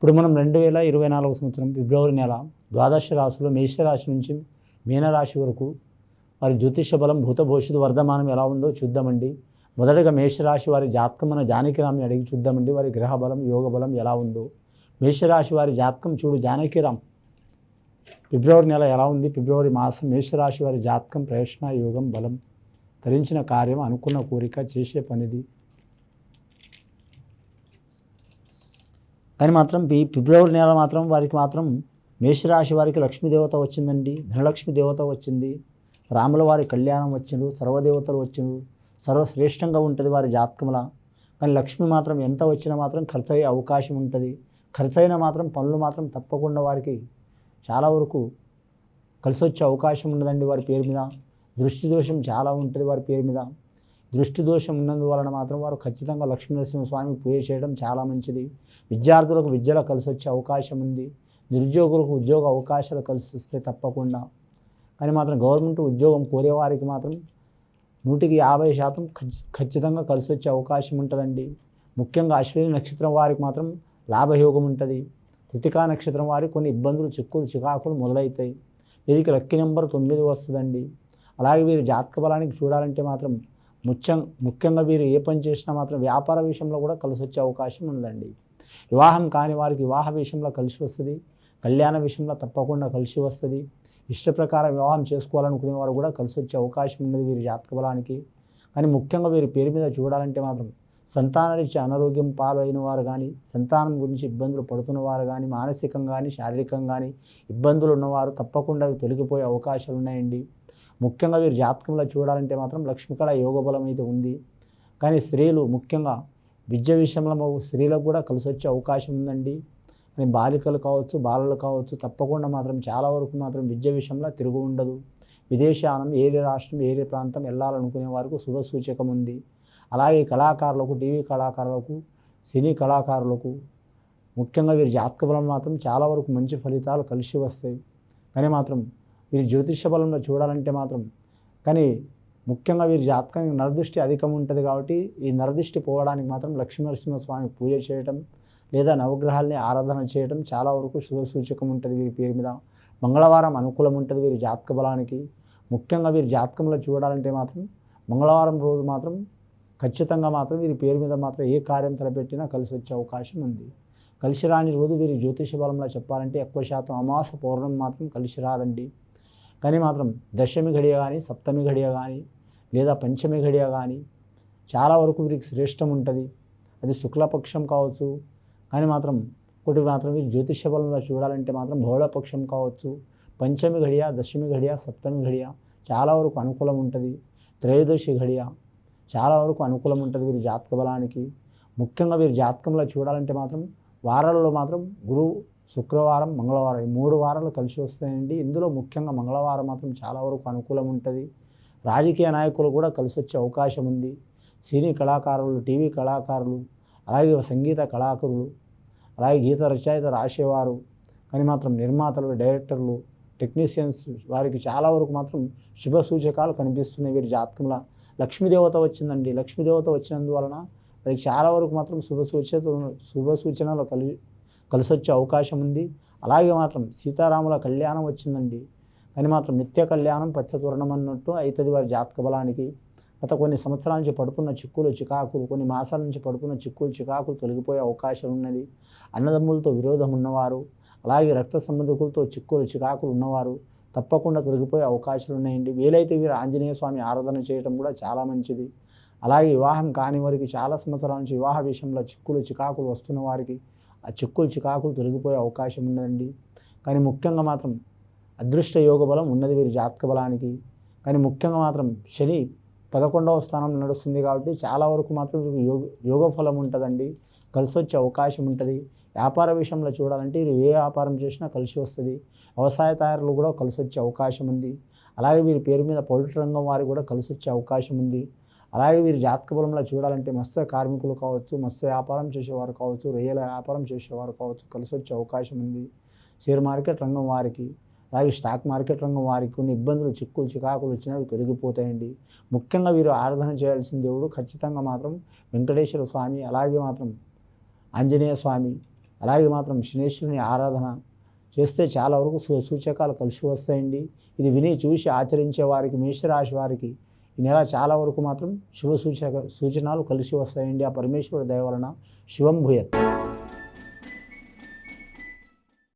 ఇప్పుడు మనం రెండు వేల ఇరవై నాలుగు సంవత్సరం ఫిబ్రవరి నెల ద్వాదశ రాశిలో మేషరాశి నుంచి మీనరాశి వరకు వారి జ్యోతిష బలం భూత భవిష్యత్తు వర్ధమానం ఎలా ఉందో చూద్దామండి. మొదటగా మేషరాశి వారి జాతకం మన జానకిరామ్ని అడిగి చూద్దామండి. వారి గ్రహ బలం యోగ బలం ఎలా ఉందో. మేషరాశి వారి జాతకం చూడు జానకిరామ్. ఫిబ్రవరి నెల ఎలా ఉంది? ఫిబ్రవరి మాసం మేషరాశి వారి జాతకం ప్రయత్న యోగం బలం ధరించిన కార్యం అనుకున్న కోరిక చేసే పనిది కానీ మాత్రం ఈ ఫిబ్రవరి నెల మాత్రం వారికి మాత్రం మేషరాశి వారికి లక్ష్మీదేవత వచ్చిందండి. ధనలక్ష్మి దేవత వచ్చింది. రాముల వారి కళ్యాణం వచ్చిండు సర్వదేవతలు వచ్చిండు సర్వశ్రేష్టంగా ఉంటుంది వారి జాతకంలా కానీ లక్ష్మి మాత్రం ఎంత వచ్చినా మాత్రం ఖర్చు అయ్యే అవకాశం ఉంటుంది. ఖర్చు అయినా మాత్రం పనులు మాత్రం తప్పకుండా వారికి చాలా వరకు కలిసి వచ్చే అవకాశం ఉండదండి వారి పేరు మీద. దృష్టి దోషం చాలా ఉంటుంది వారి పేరు మీద. దృష్టి దోషం ఉన్నందువలన మాత్రం వారు ఖచ్చితంగా లక్ష్మీనరసింహ స్వామి పూజ చేయడం చాలా మంచిది. విద్యార్థులకు విద్యలో కలిసి వచ్చే అవకాశం ఉంది. నిరుద్యోగులకు ఉద్యోగ అవకాశాలు కలిసి వస్తే తప్పకుండా. కానీ మాత్రం గవర్నమెంట్ ఉద్యోగం కోరేవారికి మాత్రం నూటికి యాభై శాతం ఖచ్చితంగా కలిసి వచ్చే అవకాశం ఉంటుందండి. ముఖ్యంగా అశ్విని నక్షత్రం వారికి మాత్రం లాభయోగం ఉంటుంది. కృతికా నక్షత్రం వారికి కొన్ని ఇబ్బందులు చిక్కులు చికాకులు మొదలవుతాయి వీరికి లక్కీ నెంబర్ తొమ్మిది వస్తుందండి. అలాగే వీరి జాతక బలానికి చూడాలంటే మాత్రం ముఖ్యం ముఖ్యంగా వీరు ఏ పని చేసినా మాత్రం వ్యాపార విషయంలో కూడా కలిసి వచ్చే అవకాశం ఉందండి. వివాహం కాని వారికి వివాహ విషయంలో కలిసి వస్తుంది. కళ్యాణ విషయంలో తప్పకుండా కలిసి వస్తుంది. ఇష్ట ప్రకారం వివాహం చేసుకోవాలనుకునే వారు కూడా కలిసి వచ్చే అవకాశం ఉన్నది వీరి జాతక బలానికి. కానీ ముఖ్యంగా వీరి పేరు మీద చూడాలంటే మాత్రం సంతానరీత్యా అనారోగ్యం పాలైన వారు కానీ సంతానం గురించి ఇబ్బందులు పడుతున్న వారు కానీ మానసికంగా కానీ శారీరకంగా కానీ ఇబ్బందులు ఉన్నవారు తప్పకుండా తొలగిపోయే అవకాశాలు ఉన్నాయండి. ముఖ్యంగా వీరి జాతకంలో చూడాలంటే మాత్రం లక్ష్మికళ యోగ బలం అయితే ఉంది. కానీ స్త్రీలు ముఖ్యంగా విద్య విషయంలో మాకు స్త్రీలకు కూడా కలిసి వచ్చే అవకాశం ఉందండి. కానీ బాలికలు కావచ్చు బాలలు కావచ్చు తప్పకుండా మాత్రం చాలా వరకు మాత్రం విద్య విషయంలో తిరుగు ఉండదు. విదేశానం ఏరే రాష్ట్రం ఏరే ప్రాంతం వెళ్ళాలనుకునే వారికి శుభ సూచకం ఉంది. అలాగే కళాకారులకు టీవీ కళాకారులకు సినీ కళాకారులకు ముఖ్యంగా వీరి జాతక బలం మాత్రం చాలా వరకు మంచి ఫలితాలు కలిసి వస్తాయి. కానీ మాత్రం వీరి జ్యోతిష బలంలో చూడాలంటే మాత్రం. కానీ ముఖ్యంగా వీరి జాతకానికి నరదృష్టి అధికం ఉంటుంది కాబట్టి ఈ నరదృష్టి పోవడానికి మాత్రం లక్ష్మీనరసింహ స్వామికి పూజ చేయటం లేదా నవగ్రహాల్ని ఆరాధన చేయడం చాలా వరకు శుభ సూచకం ఉంటుంది వీరి పేరు మీద. మంగళవారం అనుకూలం ఉంటుంది వీరి జాతక బలానికి. ముఖ్యంగా వీరి జాతకంలో చూడాలంటే మాత్రం మంగళవారం రోజు మాత్రం ఖచ్చితంగా మాత్రం వీరి పేరు మీద మాత్రం ఏ కార్యం తలపెట్టినా కలిసి వచ్చే అవకాశం ఉంది. కలిసి రాని రోజు వీరి జ్యోతిష బలంలో చెప్పాలంటే ఎక్కువ శాతం అమాస పౌర్ణమి మాత్రం కలిసి రాదండి. కానీ మాత్రం దశమి ఘడియ కానీ సప్తమి ఘడియ కానీ లేదా పంచమి ఘడియ కానీ చాలా వరకు వీరికి శ్రేష్టం ఉంటుంది. అది శుక్లపక్షం కావచ్చు కానీ మాత్రం ఒకటి మాత్రం వీరు జ్యోతిష బలంలో చూడాలంటే మాత్రం బహుళపక్షం కావచ్చు. పంచమి ఘడియ దశమి ఘడియ సప్తమి ఘడియ చాలా వరకు అనుకూలం ఉంటుంది. త్రయోదశి ఘడియ చాలా వరకు అనుకూలం ఉంటుంది వీరి జాతక బలానికి. ముఖ్యంగా వీరి జాతకంలో చూడాలంటే మాత్రం వారాలలో మాత్రం గురువు శుక్రవారం మంగళవారం ఈ మూడు వారాలు కలిసి వస్తాయండి. ఇందులో ముఖ్యంగా మంగళవారం మాత్రం చాలా వరకు అనుకూలం ఉంటుంది. రాజకీయ నాయకులు కూడా కలిసి వచ్చే అవకాశం ఉంది. సినీ కళాకారులు టీవీ కళాకారులు అలాగే సంగీత కళాకారులు అలాగే గీత రచయిత రాసేవారు కానీ మాత్రం నిర్మాతలు డైరెక్టర్లు టెక్నీషియన్స్ వారికి చాలా వరకు మాత్రం శుభ సూచకాలు కనిపిస్తున్నాయి. వీరి జాతకంలో లక్ష్మీదేవత వచ్చిందండి. లక్ష్మీదేవత వచ్చినందువలన మరి చాలా వరకు మాత్రం శుభ సూచన శుభ సూచనలు కలి కలిసి వచ్చే అవకాశం ఉంది. అలాగే మాత్రం సీతారాముల కళ్యాణం వచ్చిందండి. కానీ మాత్రం నిత్య కళ్యాణం పచ్చతూరణం అన్నట్టు అవుతుంది వారి జాతక బలానికి. గత కొన్ని సంవత్సరాల నుంచి పడుతున్న చిక్కులు చికాకులు కొన్ని మాసాల నుంచి పడుతున్న చిక్కులు చికాకులు తొలగిపోయే అవకాశం ఉన్నది. అన్నదమ్ములతో విరోధం ఉన్నవారు అలాగే రక్త సంబంధికులతో చిక్కులు చికాకులు ఉన్నవారు తప్పకుండా తొలగిపోయే అవకాశాలు ఉన్నాయండి. వీలైతే వీరు ఆంజనేయ స్వామి ఆరాధన చేయడం కూడా చాలా మంచిది. అలాగే వివాహం కాని వారికి చాలా సంవత్సరాల నుంచి వివాహ విషయంలో చిక్కులు చికాకులు వస్తున్న వారికి ఆ చిక్కులు చికాకులు తొలగిపోయే అవకాశం ఉన్నదండి. కానీ ముఖ్యంగా మాత్రం అదృష్ట యోగ బలం ఉన్నది వీరి జాతక బలానికి. కానీ ముఖ్యంగా మాత్రం శని పదకొండవ స్థానం నడుస్తుంది కాబట్టి చాలా వరకు మాత్రం యోగ యోగ ఫలం ఉంటుందండి. కలిసి వచ్చే అవకాశం ఉంటుంది. వ్యాపార విషయంలో చూడాలంటే వీరు ఏ వ్యాపారం చేసినా కలిసి వస్తుంది. వ్యవసాయ తయారులు కూడా కలిసి వచ్చే అవకాశం ఉంది. అలాగే వీరి పేరు మీద పౌల్ట్రీ రంగం వారికి కూడా కలిసి వచ్చే అవకాశం ఉంది. అలాగే వీరి జాతక బలంలో చూడాలంటే మత్స్య కార్మికులు కావచ్చు మత్స్య వ్యాపారం చేసేవారు కావచ్చు రొయ్యల వ్యాపారం చేసేవారు కావచ్చు కలిసి వచ్చే అవకాశం ఉంది. షేర్ మార్కెట్ రంగం వారికి అలాగే స్టాక్ మార్కెట్ రంగం వారికి కొన్ని ఇబ్బందులు చిక్కులు చికాకులు వచ్చినవి తొలగిపోతాయండి. ముఖ్యంగా వీరు ఆరాధన చేయాల్సిన దేవుడు ఖచ్చితంగా మాత్రం వెంకటేశ్వర స్వామి అలాగే మాత్రం ఆంజనేయ స్వామి అలాగే మాత్రం శనేశ్వరుని ఆరాధన చేస్తే చాలా వరకు సూ- సూచకాలు కలిసి వస్తాయండి. ఇది విని చూసి ఆచరించే వారికి మేషరాశి వారికి ఈ నెల చాలా వరకు మాత్రం శుభ సూచక సూచనలు కలిసి వస్తాయండి. ఆ పరమేశ్వరుడు దయ వలన శుభం భూయత్.